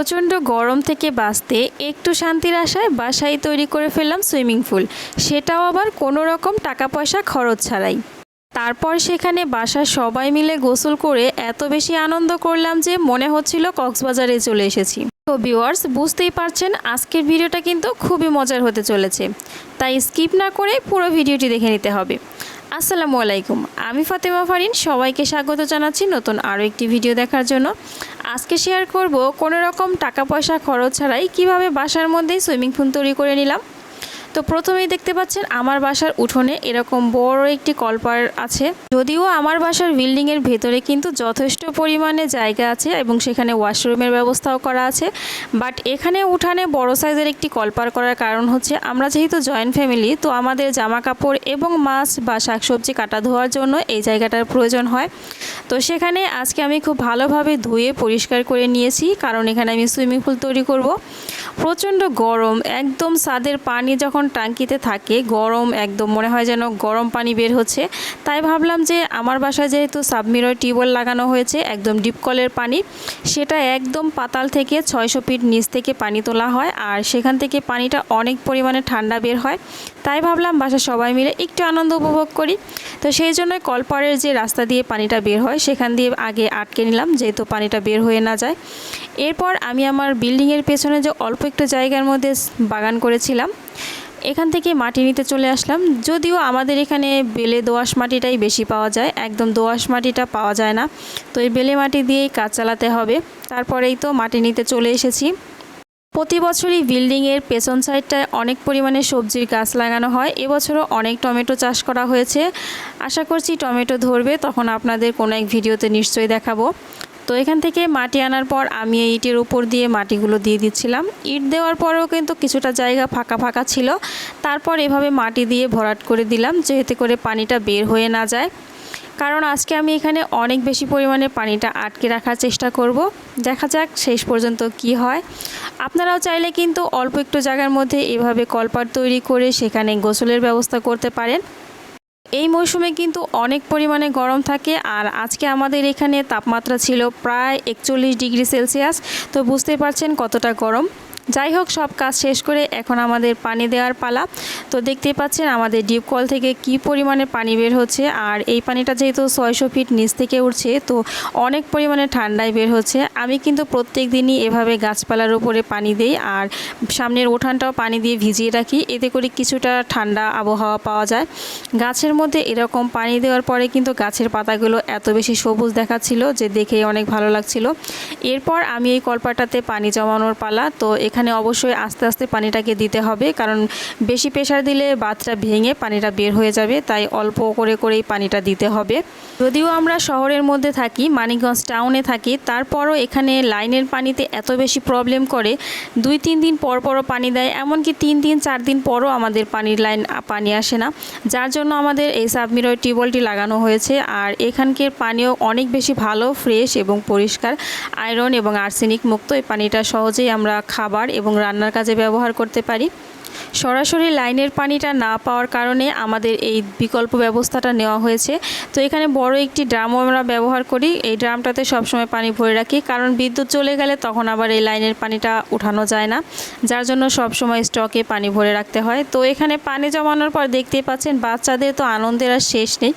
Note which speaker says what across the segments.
Speaker 1: প্রচণ্ড গরম থেকে বাঁচতে একটু শান্তির আশায় বাসায় তৈরি করে ফেললাম সুইমিং পুল। সেটাও আবার কোনো রকম টাকা পয়সা খরচ ছাড়াই। তারপর সেখানে বাসার সবাই মিলে গোসল করে এত বেশি আনন্দ করলাম যে মনে হচ্ছিল কক্সবাজারে চলে এসেছি। তো ভিউয়ার্স, বুঝতেই পারছেন আজকের ভিডিওটা কিন্তু খুবই মজার হতে চলেছে। তাই স্কিপ না করে পুরো ভিডিওটি দেখে নিতে হবে। আসসালামু আলাইকুম। আমি ফাতেমা ফারিন, সবাইকে স্বাগত জানাচ্ছি নতুন আরও একটি ভিডিও দেখার জন্য। আজকে শেয়ার করব কোনো রকম টাকা পয়সা খরচ ছাড়াই কীভাবে বাসার মধ্যেই সুইমিং পুল তৈরি করে নিলাম। তো প্রথমেই দেখতে পাচ্ছেন আমার বাসার উঠোনে এরকম বড় একটি কলপার আছে। যদিও আমার বাসার বিল্ডিংয়ের ভেতরে কিন্তু যথেষ্ট পরিমাণে জায়গা আছে এবং সেখানে ওয়াশরুমের ব্যবস্থাও করা আছে। বাট এখানে উঠানে বড় সাইজের একটি কলপার করার কারণ হচ্ছে আমরা যেহেতু জয়েন্ট ফ্যামিলি, তো আমাদের জামা কাপড় এবং মাছ বা শাকসবজি কাটা ধোয়ার জন্য এই জায়গাটার প্রয়োজন হয়। তো সেখানে আজকে আমি খুব ভালোভাবে ধুয়ে পরিষ্কার করে নিয়েছি, কারণ এখানে আমি সুইমিং পুল তৈরি করব। প্রচণ্ড গরম, একদম ছাদের পানি যখন টাঙ্কিতে থাকে, গরম একদম মনে হয় যেন গরম পানি বের হচ্ছে। তাই ভাবলাম যে আমার বাসায় যেহেতু সাবমিরর টিউবওয়েল লাগানো হয়েছে, একদম ডিপ কলের পানি, সেটা একদম পাতাল থেকে ছয়শো ফিট নিচ থেকে পানি তোলা হয় আর সেখান থেকে পানিটা অনেক পরিমাণে ঠান্ডা বের হয়। তাই ভাবলাম বাসার সবাই মিলে একটু আনন্দ উপভোগ করি। তো সেই জন্য কলপাড়ের যে রাস্তা দিয়ে পানিটা বের হয়, সেখান দিয়ে আগে আটকে নিলাম যেহেতু পানিটা বের হয়ে না যায়। এরপর আমি আমার বিল্ডিংয়ের পেছনে যে অল্প একটু জায়গার মধ্যে বাগান করেছিলাম এখান থেকে মাটি নিতে চলে আসলাম। যদিও আমাদের এখানে বেলে দোআঁশ মাটিটাই বেশি পাওয়া যায়, একদম দোআঁশ মাটিটা পাওয়া যায় না। তো এই বেলে মাটি দিয়েই কাজ চালাতে হবে। তারপরেই তো মাটি নিতে চলে এসেছি। প্রতি বছরই বিল্ডিংয়ের পেছন সাইডটায় অনেক পরিমাণে সবজির গাছ লাগানো হয়। এবছরও অনেক টমেটো চাষ করা হয়েছে। আশা করছি টমেটো ধরবে, তখন আপনাদের কোনো এক ভিডিওতে নিশ্চয়ই দেখাবো। তো এখান থেকে মাটি আনার পর আমি এই ইটের উপর দিয়ে মাটিগুলো দিয়ে দিচ্ছিলাম। ইট দেওয়ার পরেও কিন্তু কিছুটা জায়গা ফাঁকা ফাঁকা ছিল। তারপর এভাবে মাটি দিয়ে ভরাট করে দিলাম যেহেতু করে পানিটা বের হয়ে না যায়। কারণ আজকে আমি এখানে অনেক বেশি পরিমাণে পানিটা আটকে রাখার চেষ্টা করব। দেখা যাক শেষ পর্যন্ত কি হয়। আপনারাও চাইলে কিন্তু অল্প একটু জায়গার মধ্যে এভাবে কলপাট তৈরি করে সেখানে গোসলের ব্যবস্থা করতে পারেন। এই মৌসুমে কিন্তু অনেক পরিমাণে গরম থাকে আর আজকে আমাদের এখানে তাপমাত্রা ছিল প্রায় একচল্লিশ ডিগ্রি সেলসিয়াস। তো বুঝতে পারছেন কতটা গরম। যাই হোক সব কাজ শেষ করে এখন আমাদের পানি দেওয়ার পালা। তো দেখতেই পাচ্ছেন আমাদের ডিপ কল থেকে কি পরিমাণে পানি বের হচ্ছে, আর এই পানিটা যেহেতু ছয়শো ফিট নিচ থেকে উঠছে, তো অনেক পরিমাণে ঠান্ডায় বের হচ্ছে। আমি কিন্তু প্রত্যেক দিনই এভাবে গাছপালার উপরে পানি দিই, আর সামনের উঠানটাও পানি দিয়ে ভিজিয়ে রাখি। এতে করে কিছুটা ঠান্ডা আবহাওয়া পাওয়া যায়। গাছের মধ্যে এরকম পানি দেওয়ার পরে কিন্তু গাছের পাতাগুলো এত বেশি সবুজ দেখাচ্ছিল যে দেখে অনেক ভালো লাগছিল। এরপর আমি এই কলপাটাতে পানি জমানোর পালা। তো এখানে অবশ্যই আস্তে আস্তে পানিটাকে দিতে হবে, কারণ বেশি প্রেশার দিলে বাতটা ভেঙে পানিটা বের হয়ে যাবে, তাই অল্প করে করেই পানিটা দিতে হবে। যদিও আমরা শহরের মধ্যে থাকি, মানিকগঞ্জ টাউনে থাকি, তারপরও এখানে লাইনের পানিতে এত বেশি প্রবলেম করে, দুই তিন দিন পর পরও পানি দেয়, এমনকি তিন দিন, চার দিন পরও আমাদের পানির লাইন পানি আসে না। যার জন্য আমাদের এই সাবমিরর টিউবওয়েলটি লাগানো হয়েছে, আর এখানকার পানিও অনেক বেশি ভালো, ফ্রেশ এবং পরিষ্কার। আয়রন এবং আর্সেনিক মুক্ত, এই পানিটা সহজেই আমরা খাবার এবং রান্নার কাজে ব্যবহার করতে পারি। সরাসরি লাইনের পানিটা না পাওয়ার কারণে আমাদের এই বিকল্প ব্যবস্থাটা নেওয়া হয়েছে। তো এখানে বড় একটি ড্রামও আমরা ব্যবহার করি। এই ড্রামটাতে সবসময় পানি ভরে রাখি। কারণ বিদ্যুৎ চলে গেলে তখন আবার এই লাইনের পানিটা উঠানো যায় না। যার জন্য সবসময় স্টকে পানি ভরে রাখতে হয়। তো এখানে পানি জমানোর পর দেখতেই পাচ্ছেন, বাচ্চাদের তো আনন্দের আর শেষ নেই।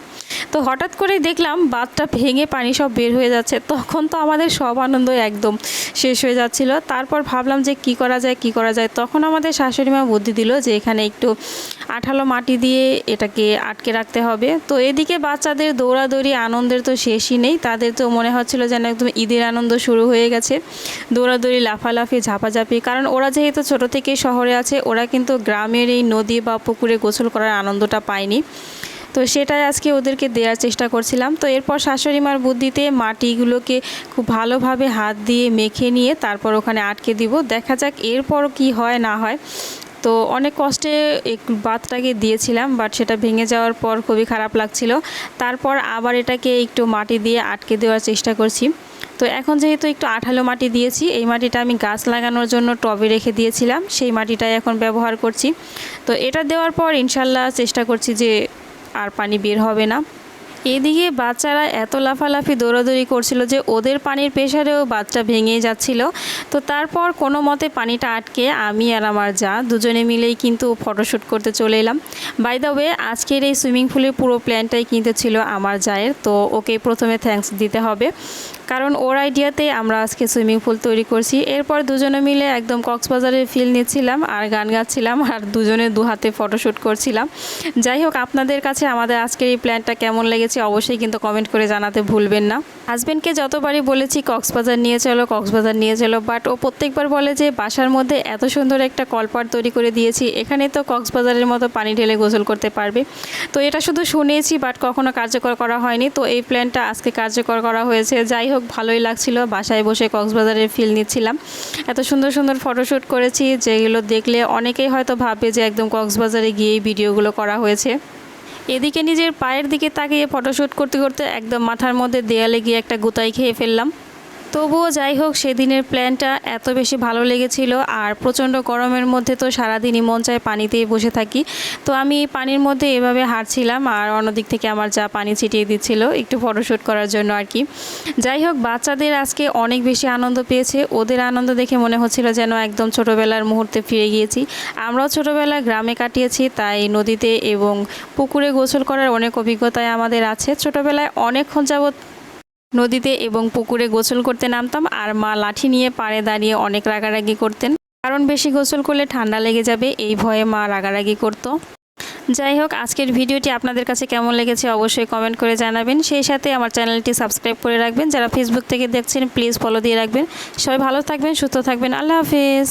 Speaker 1: তো হঠাৎ করেই দেখলাম, বাঁধটা ভেঙে পানি সব বের হয়ে যাচ্ছে। তখন তো আমাদের সব আনন্দ একদম শেষ হয়ে যাচ্ছিল। তারপর ভাবলাম যে কি করা যায়, কি করা যায়? তখন আমাদের শাশুড়ি মা বুদ্ধি দিল যে এখানে একটু আঠালো মাটি দিয়ে এটাকে আটকে রাখতে হবে। তো এদিকে বাচ্চাদের দৌড়াদৌড়ি আনন্দের তো শেষই নেই। তাদের তো মনে হচ্ছিল যেন একদম ঈদের আনন্দ শুরু হয়ে গেছে। দৌড়াদৌড়ি, লাফালাফি, ঝাপাঝাপি, কারণ ওরা যেহেতু ছোট থেকেই শহরে আছে, ওরা কিন্তু গ্রামের এই নদী বা পুকুরে গোসল করার আনন্দটা পায়নি। তো সেটাই আজকে ওদেরকে দেওয়ার চেষ্টা করছিলাম। তো এরপর শাশুড়ি মার বুদ্ধিতে মাটিগুলোকে খুব ভালোভাবে হাত দিয়ে মেখে নিয়ে তারপর ওখানে আটকে দিব। দেখা যাক এরপর কি হয়, না হয়। তো অনেক কষ্টে একটু বাতটাকে দিয়েছিলাম বাট সেটা ভেঙে যাওয়ার পর খুবই খারাপ লাগছিল। তারপর আবার এটাকে একটু মাটি দিয়ে আটকে দেওয়ার চেষ্টা করছি। তো এখন যেহেতু একটু আঠালো মাটি দিয়েছি, এই মাটিটা আমি গাছ লাগানোর জন্য টবে রেখে দিয়েছিলাম, সেই মাটিটাই এখন ব্যবহার করছি। তো এটা দেওয়ার পর ইনশাল্লাহ চেষ্টা করছি যে আর পানি বের হবে না। এদিকে বাচ্চারা এত লাফালাফি, দৌড়াদৌড়ি করছিল যে ওদের পানির প্রেশারেও বাচ্চা ভেঙে যাচ্ছিল। তো তারপর কোনো মতে পানিটা আটকে আমি আর আমার যা দুজনে মিলেই কিন্তু ফটোশ্যুট করতে চলে এলাম। বাই দ্য ওয়ে আজকের এই সুইমিং পুলের পুরো প্ল্যানটাই কিন্তু ছিল আমার জায়ের। তো ওকে প্রথমে থ্যাঙ্কস দিতে হবে। কারণ ওর আইডিয়াতে আমরা আজকে সুইমিং পুল তৈরি করছি। এরপর দুজনে মিলে একদম কক্সবাজারের ফিল নিচ্ছিলাম আর গান গাচ্ছিলাম আর দুজনে দু হাতে ফটোশ্যুট করছিলাম। যাই হোক, আপনাদের কাছে আমাদের আজকের এই প্ল্যানটা কেমন লেগেছে অবশ্যই কিন্তু কমেন্ট করে জানাতে ভুলবেন না। হাজব্যান্ডকে যতবারই বলেছি, কক্সবাজার নিয়ে চলো, কক্সবাজার নিয়ে চলো বাট ও প্রত্যেকবার বলে যে, বাসার মধ্যে এত সুন্দর একটা কলপাট তৈরি করে দিয়েছি, এখানে তো কক্সবাজারের মতো পানি ঢেলে গোসল করতে পারবে। তো এটা শুধু শুনেছি বাট কখনো কার্যকর করা হয়নি। তো এই প্ল্যানটা আজকে কার্যকর করা হয়েছে। যাই হোক, ভালোই লাগছিল। বাসায় বসে কক্সবাজারের ফিল নিচ্ছিলাম। এত সুন্দর সুন্দর ফটোশ্যুট করেছি, যেগুলো দেখলে অনেকেই হয়তো ভাববে যে, একদম কক্সবাজারে গিয়েই ভিডিওগুলো করা হয়েছে। এদিকে নিজের পায়ের দিকে তাকিয়ে ফটোশ্যুট করতে করতে একদম মাথার মধ্যে দেয়ালে গিয়ে একটা গুতাই খেয়ে ফেললাম। তবুও যাই হোক, সেদিনের প্ল্যানটা এত বেশি ভালো লেগেছিল আর প্রচণ্ড গরমের মধ্যে তো সারাদিনই মন চায় পানিতেই বসে থাকি। তো আমি পানির মধ্যে এভাবে হাঁটছিলাম আর অন্যদিক থেকে আমার যা পানি ছিটিয়ে দিচ্ছিল একটু ফটোশ্যুট করার জন্য আর কি। যাই হোক, বাচ্চাদের আজকে অনেক বেশি আনন্দ পেয়েছে। ওদের আনন্দ দেখে মনে হচ্ছিল যেন একদম ছোটোবেলার মুহূর্তে ফিরে গিয়েছি। আমরাও ছোটোবেলা গ্রামে কাটিয়েছি, তাই নদীতে এবং পুকুরে গোসল করার অনেক অভিজ্ঞতায় আমাদের আছে। ছোটোবেলায় অনেকক্ষণ যাবৎ নদীতে এবং পুকুরে গোসল করতে নামতাম আর মা লাঠি নিয়ে পাড়ে দাঁড়িয়ে অনেক রাগারাগি করতেন। কারণ বেশি গোসল করলে ঠান্ডা লেগে যাবে, এই ভয়ে মা রাগারাগি করতো। যাই হোক, আজকের ভিডিওটি আপনাদের কাছে কেমন লেগেছে অবশ্যই কমেন্ট করে জানাবেন। সেই সাথে আমার চ্যানেলটি সাবস্ক্রাইব করে রাখবেন। যারা ফেসবুক থেকে দেখছেন প্লিজ ফলো দিয়ে রাখবেন। সবাই ভালো থাকবেন, সুস্থ থাকবেন। আল্লাহ হাফেজ।